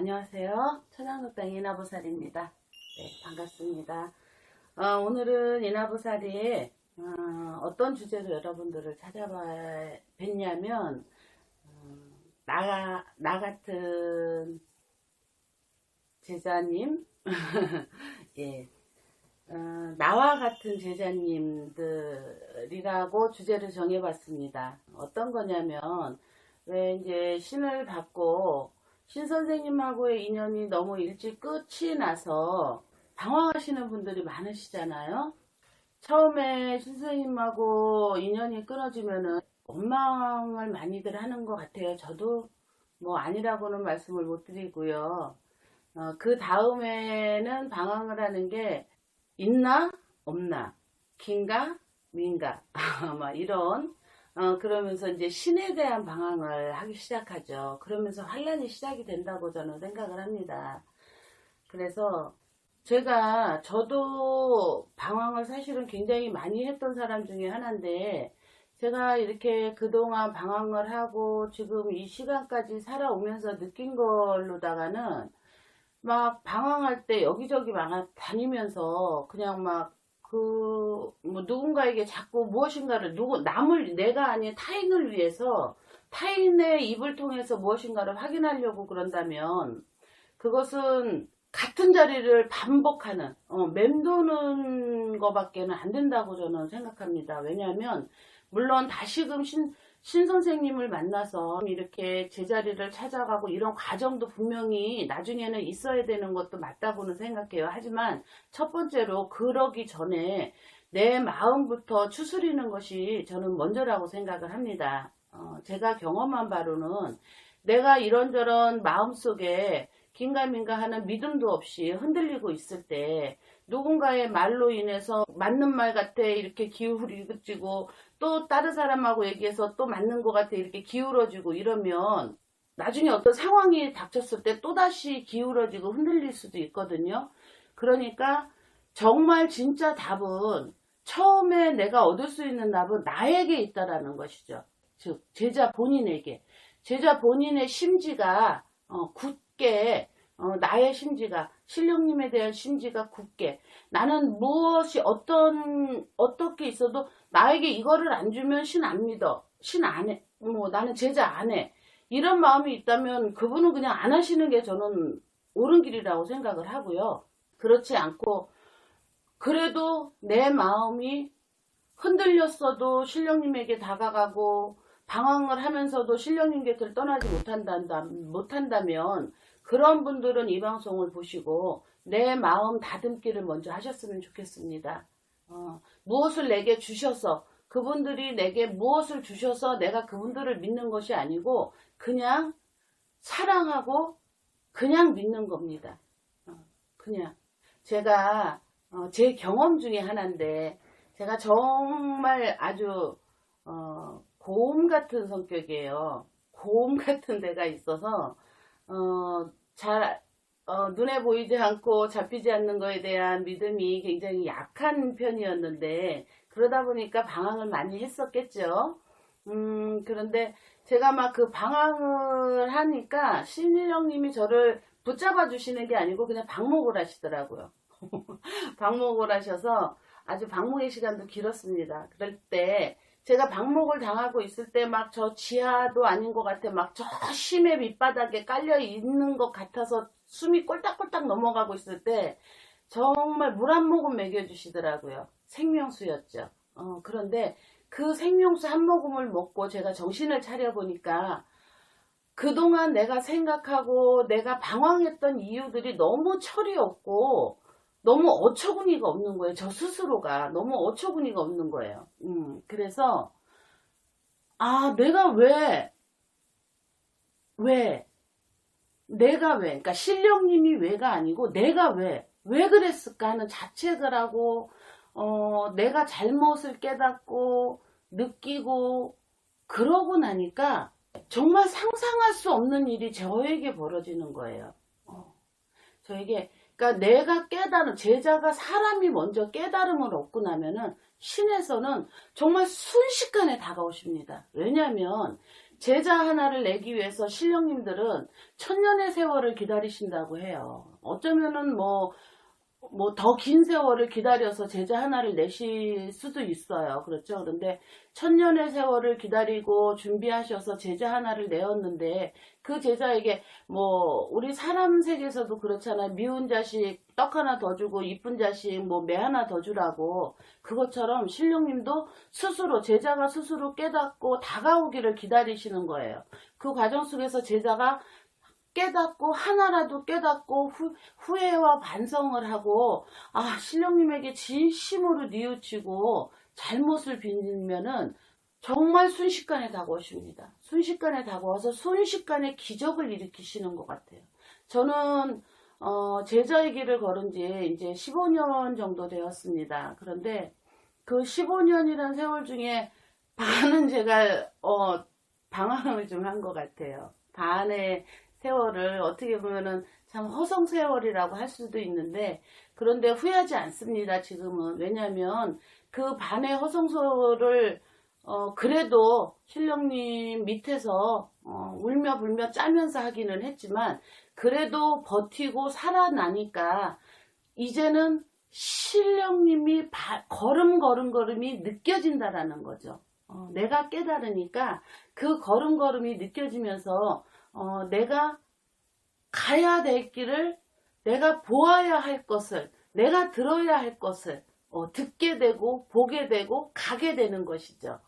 안녕하세요. 천연흑당 이나보살입니다. 네, 반갑습니다. 어, 오늘은 이나보살이 어, 떤 주제로 여러분들을 찾아뵀냐면 어, 나, 나 같은 제자님 예, 어, 나와 같은 제자님들이라고 주제를 정해봤습니다. 어떤 거냐면 왜 이제 신을 받고 신 선생님하고의 인연이 너무 일찍 끝이 나서 당황하시는 분들이 많으시잖아요. 처음에 신 선생님하고 인연이 끊어지면은 원망을 많이들 하는 것 같아요. 저도 뭐 아니라고는 말씀을 못 드리고요. 어, 그 다음에는 방황을 하는 게 있나 없나 긴가 민가 막 이런 어, 그러면서 이제 신에 대한 방황을 하기 시작하죠. 그러면서 환란이 시작이 된다고 저는 생각을 합니다. 그래서 제가 저도 방황을 사실은 굉장히 많이 했던 사람 중에 하나인데 제가 이렇게 그동안 방황을 하고 지금 이 시간까지 살아오면서 느낀 걸로다가는 막 방황할 때 여기저기 막 다니면서 그냥 막 그, 뭐, 누군가에게 자꾸 무엇인가를, 누구, 남을, 내가 아닌 타인을 위해서, 타인의 입을 통해서 무엇인가를 확인하려고 그런다면, 그것은 같은 자리를 반복하는, 어, 맴도는 것밖에는 안 된다고 저는 생각합니다. 왜냐하면, 물론 다시금 신, 신 선생님을 만나서 이렇게 제자리를 찾아가고 이런 과정도 분명히 나중에는 있어야 되는 것도 맞다고는 생각해요. 하지만 첫 번째로 그러기 전에 내 마음부터 추스리는 것이 저는 먼저라고 생각을 합니다. 어, 제가 경험한 바로는 내가 이런저런 마음속에 긴가민가 하는 믿음도 없이 흔들리고 있을 때 누군가의 말로 인해서 맞는 말 같아 이렇게 기울이지고 또 다른 사람하고 얘기해서 또 맞는 것 같아 이렇게 기울어지고 이러면 나중에 어떤 상황이 닥쳤을 때 또다시 기울어지고 흔들릴 수도 있거든요. 그러니까 정말 진짜 답은 처음에 내가 얻을 수 있는 답은 나에게 있다라는 것이죠. 즉 제자 본인에게 제자 본인의 심지가 어, 굳게 어, 나의 심지가 신령님에 대한 심지가 굳게. 나는 무엇이 어떤 어떻게 있어도 나에게 이거를 안 주면 신 안 믿어. 신 안 해. 뭐 나는 제자 안 해. 이런 마음이 있다면 그분은 그냥 안 하시는 게 저는 옳은 길이라고 생각을 하고요. 그렇지 않고 그래도 내 마음이 흔들렸어도 신령님에게 다가가고 방황을 하면서도 신령님 곁을 떠나지 못한다, 못한다면 그런 분들은 이 방송을 보시고 내 마음 다듬기를 먼저 하셨으면 좋겠습니다. 어, 무엇을 내게 주셔서 그분들이 내게 무엇을 주셔서 내가 그분들을 믿는 것이 아니고 그냥 사랑하고 그냥 믿는 겁니다. 어, 그냥 제가 어, 제 경험 중에 하나인데 제가 정말 아주 어, 고음 같은 성격이에요. 고음 같은 데가 있어서 어, 잘 어, 눈에 보이지 않고 잡히지 않는 것에 대한 믿음이 굉장히 약한 편이었는데 그러다 보니까 방황을 많이 했었겠죠. 음, 그런데 제가 막 그 방황을 하니까 신일영님이 저를 붙잡아 주시는 게 아니고 그냥 방목을 하시더라고요. 방목을 하셔서 아주 방목의 시간도 길었습니다. 그럴 때 제가 방목을 당하고 있을 때 막 저 지하도 아닌 것 같아 막 저 심해 밑바닥에 깔려 있는 것 같아서 숨이 꼴딱꼴딱 넘어가고 있을 때 정말 물 한 모금 먹여주시더라고요. 생명수였죠. 어, 그런데 그 생명수 한 모금을 먹고 제가 정신을 차려보니까 그동안 내가 생각하고 내가 방황했던 이유들이 너무 철이 없고 너무 어처구니가 없는 거예요. 저 스스로가 너무 어처구니가 없는 거예요. 음, 그래서 아 내가 왜 왜? 내가 왜? 그러니까 신령님이 왜가 아니고 내가 왜? 왜 그랬을까 하는 자책을 하고 어, 내가 잘못을 깨닫고 느끼고 그러고 나니까 정말 상상할 수 없는 일이 저에게 벌어지는 거예요. 어, 저에게 그러니까 내가 깨달은 제자가 사람이 먼저 깨달음을 얻고 나면은 신에서는 정말 순식간에 다가오십니다. 왜냐하면 제자 하나를 내기 위해서 신령님들은 천년의 세월을 기다리신다고 해요. 어쩌면은 뭐, 뭐 더 긴 세월을 기다려서 제자 하나를 내실 수도 있어요. 그렇죠. 그런데 천년의 세월을 기다리고 준비하셔서 제자 하나를 내었는데 그 제자에게 뭐 우리 사람 세계에서도 그렇잖아요. 미운 자식 떡 하나 더 주고 이쁜 자식 뭐 매 하나 더 주라고 그것처럼 신령님도 스스로 제자가 스스로 깨닫고 다가오기를 기다리시는 거예요. 그 과정 속에서 제자가 깨닫고 하나라도 깨닫고 후, 후회와 반성을 하고 아 신령님에게 진심으로 뉘우치고 잘못을 빚으면은 정말 순식간에 다가오십니다. 순식간에 다가와서 순식간에 기적을 일으키시는 것 같아요. 저는 어, 제자의 길을 걸은 지 이제 15년 정도 되었습니다. 그런데 그 15년이란 세월 중에 반은 제가 어, 방황을 좀 한 것 같아요. 반의 세월을 어떻게 보면은 참 허송 세월이라고 할 수도 있는데 그런데 후회하지 않습니다. 지금은 왜냐하면 그 반의 허송 세월을 어, 그래도 신령님 밑에서 어, 울며 불며 짜면서 하기는 했지만 그래도 버티고 살아나니까 이제는 신령님이 바, 걸음 걸음 걸음이 느껴진다라는 거죠. 어, 내가 깨달으니까 그 걸음 걸음이 느껴지면서 어, 내가 가야 될 길을 내가 보아야 할 것을 내가 들어야 할 것을 어, 듣게 되고 보게 되고 가게 되는 것이죠.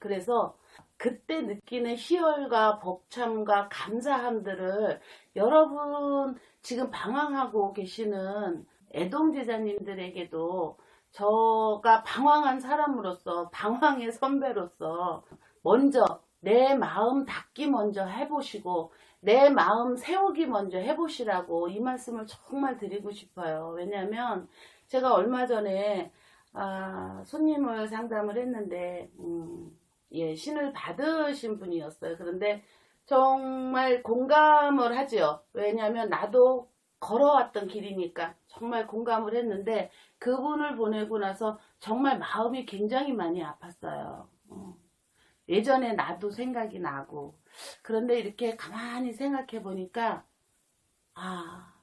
어, 그래서 그때 느끼는 희열과 벅참과 감사함들을 여러분 지금 방황하고 계시는 애동제자님들에게도 저가 방황한 사람으로서 방황의 선배로서 먼저 내 마음 닫기 먼저 해보시고 내 마음 세우기 먼저 해보시라고 이 말씀을 정말 드리고 싶어요. 왜냐하면 제가 얼마 전에 아, 손님을 상담을 했는데 음, 예, 신을 받으신 분이었어요. 그런데 정말 공감을 하죠. 왜냐하면 나도 걸어왔던 길이니까 정말 공감을 했는데 그분을 보내고 나서 정말 마음이 굉장히 많이 아팠어요. 어. 예전에 나도 생각이 나고 그런데 이렇게 가만히 생각해 보니까 아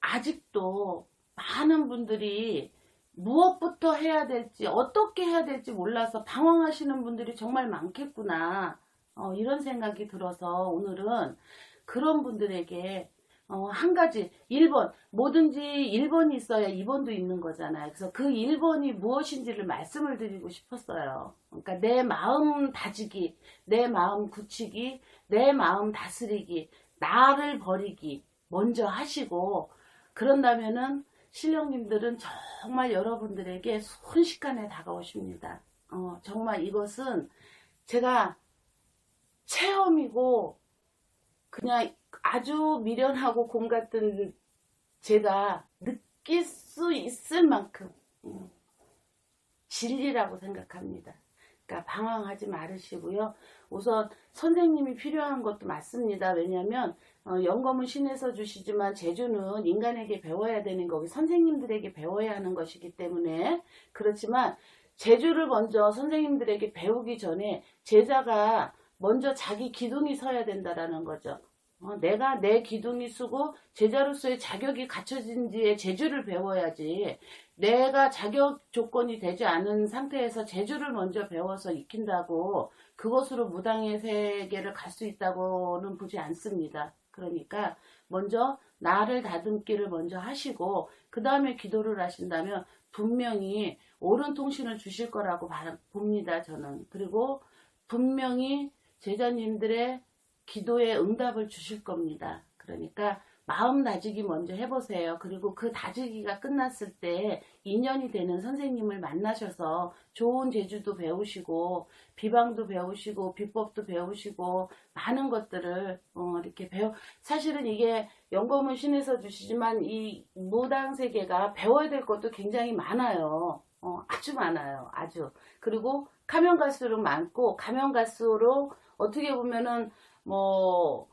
아직도 많은 분들이 무엇부터 해야 될지 어떻게 해야 될지 몰라서 방황하시는 분들이 정말 많겠구나 어, 이런 생각이 들어서 오늘은 그런 분들에게 어, 한 가지 1번 뭐든지 1번이 있어야 2번도 있는 거잖아요. 그래서 그 1번이 무엇인지를 말씀을 드리고 싶었어요. 그러니까 내 마음 다지기, 내 마음 굳히기, 내 마음 다스리기, 나를 버리기 먼저 하시고 그런다면은 신령님들은 정말 여러분들에게 순식간에 다가오십니다. 어, 정말 이것은 제가 체험이고 그냥 아주 미련하고 공 같은 제가 느낄 수 있을 만큼 음, 진리라고 생각합니다. 그러니까 방황하지 말으시고요. 우선 선생님이 필요한 것도 맞습니다. 왜냐하면 어, 영검은 신에서 주시지만 제주는 인간에게 배워야 되는 거기 선생님들에게 배워야 하는 것이기 때문에 그렇지만 제주를 먼저 선생님들에게 배우기 전에 제자가 먼저 자기 기둥이 서야 된다라는 거죠. 어, 내가 내 기둥이 쓰고 제자로서의 자격이 갖춰진지의 제주를 배워야지 내가 자격 조건이 되지 않은 상태에서 제주를 먼저 배워서 익힌다고 그것으로 무당의 세계를 갈 수 있다고는 보지 않습니다. 그러니까 먼저 나를 다듬기를 먼저 하시고 그 다음에 기도를 하신다면 분명히 옳은 통신을 주실 거라고 봅니다. 저는. 그리고 분명히 제자님들의 기도에 응답을 주실 겁니다. 그러니까 마음 다지기 먼저 해보세요. 그리고 그 다지기가 끝났을 때 인연이 되는 선생님을 만나셔서 좋은 제주도 배우시고 비방도 배우시고 비법도 배우시고 많은 것들을 어 이렇게 배워 사실은 이게 연금은 신에서 주시지만 이 무당 세계가 배워야 될 것도 굉장히 많아요. 어 아주 많아요. 아주 그리고 가면 갈수록 많고 가면 갈수록 어떻게 보면은 뭐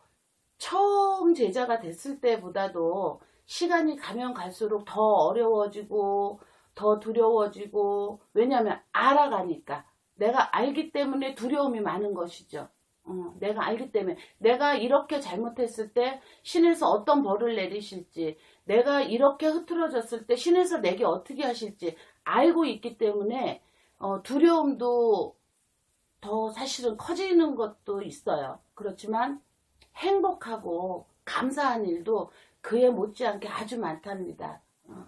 처음 제자가 됐을 때보다도 시간이 가면 갈수록 더 어려워지고 더 두려워지고 왜냐하면 알아가니까 내가 알기 때문에 두려움이 많은 것이죠. 어, 내가 알기 때문에 내가 이렇게 잘못했을 때 신에서 어떤 벌을 내리실지 내가 이렇게 흐트러졌을 때 신에서 내게 어떻게 하실지 알고 있기 때문에 어, 두려움도 더 사실은 커지는 것도 있어요. 그렇지만 행복하고 감사한 일도 그에 못지않게 아주 많답니다. 어,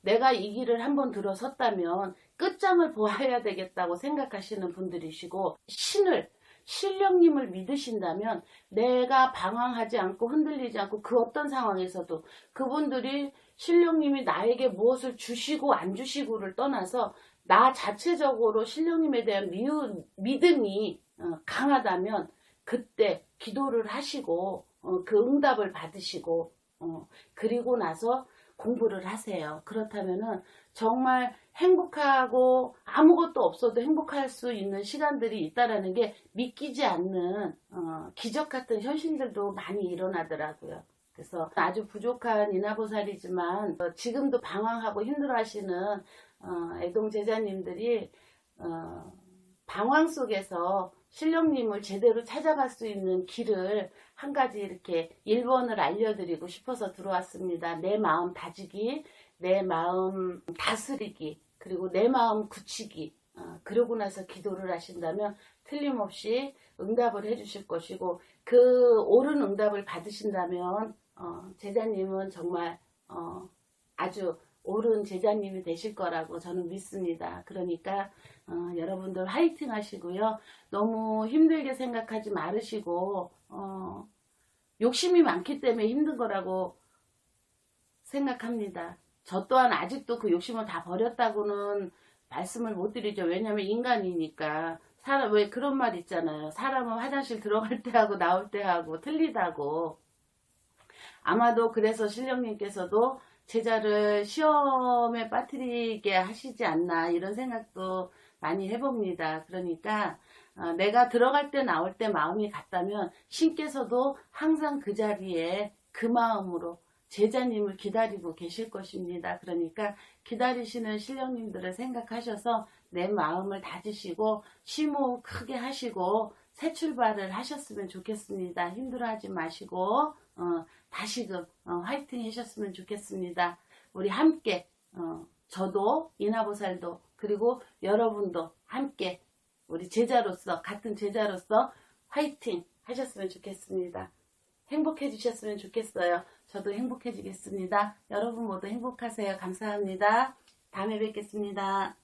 내가 이 길을 한번 들어섰다면 끝장을 보아야 되겠다고 생각하시는 분들이시고 신을 신령님을 믿으신다면 내가 방황하지 않고 흔들리지 않고 그 어떤 상황에서도 그분들이 신령님이 나에게 무엇을 주시고 안 주시고를 떠나서 나 자체적으로 신령님에 대한 미우, 믿음이 어, 강하다면 그때 기도를 하시고 어, 그 응답을 받으시고 어, 그리고 나서 공부를 하세요. 그렇다면은 정말 행복하고 아무것도 없어도 행복할 수 있는 시간들이 있다라는 게 믿기지 않는 어, 기적 같은 현실들도 많이 일어나더라고요. 그래서 아주 부족한 인하보살이지만 어, 지금도 방황하고 힘들어하시는 어, 애동 제자님들이 어, 방황 속에서 신령님을 제대로 찾아갈 수 있는 길을 한 가지 이렇게 1번을 알려드리고 싶어서 들어왔습니다. 내 마음 다지기, 내 마음 다스리기, 그리고 내 마음 굳히기. 어, 그러고 나서 기도를 하신다면 틀림없이 응답을 해주실 것이고 그 옳은 응답을 받으신다면 어, 제자님은 정말 어, 아주 옳은 제자님이 되실 거라고 저는 믿습니다. 그러니까 어, 여러분들 화이팅 하시고요. 너무 힘들게 생각하지 말으시고 어, 욕심이 많기 때문에 힘든 거라고 생각합니다. 저 또한 아직도 그 욕심을 다 버렸다고는 말씀을 못 드리죠. 왜냐면 인간이니까. 사람, 왜 그런 말 있잖아요. 사람은 화장실 들어갈 때 하고 나올 때 하고 틀리다고. 아마도 그래서 신령님께서도 제자를 시험에 빠뜨리게 하시지 않나 이런 생각도 많이 해봅니다. 그러니까 어, 내가 들어갈 때 나올 때 마음이 같다면 신께서도 항상 그 자리에 그 마음으로 제자님을 기다리고 계실 것입니다. 그러니까 기다리시는 신령님들을 생각하셔서 내 마음을 다지시고 심호흡 크게 하시고 새 출발을 하셨으면 좋겠습니다. 힘들어하지 마시고 어, 다시금 어, 화이팅 하셨으면 좋겠습니다. 우리 함께 어, 저도 이나보살도 그리고 여러분도 함께 우리 제자로서 같은 제자로서 화이팅 하셨으면 좋겠습니다. 행복해 주셨으면 좋겠어요. 저도 행복해지겠습니다. 여러분 모두 행복하세요. 감사합니다. 다음에 뵙겠습니다.